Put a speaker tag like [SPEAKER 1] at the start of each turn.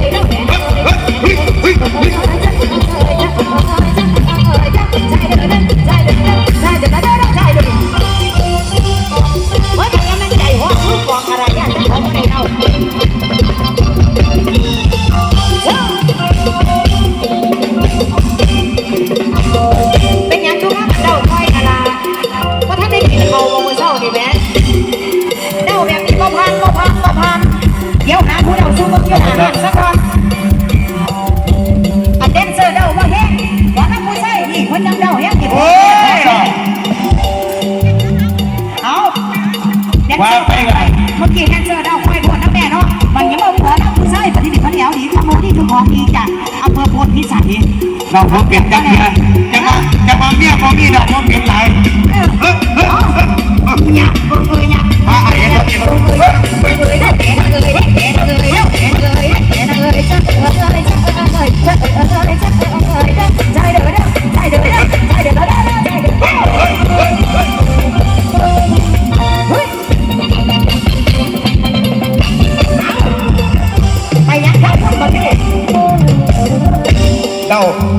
[SPEAKER 1] เป็ ช่นี่คนยังเดาแห้งกิน
[SPEAKER 2] โอ้ย
[SPEAKER 1] เอาแดน
[SPEAKER 2] ว่า
[SPEAKER 1] เซอร์
[SPEAKER 2] ไปกัน
[SPEAKER 1] เมื่อกี้แดนเซอร์เดาค่อยทวนน้ำแม่เนาะมันยังมาหัวน้ำผู้ใช่ปฏิทินเขาเดียวดีทำโมนี่คือของดีจากอำเภอโพนพิสัย
[SPEAKER 2] เราพบเปลี่ยนกันเถอะจะมาจะมาเมียพอมีดอกพอเปลี่ยนหลาย tal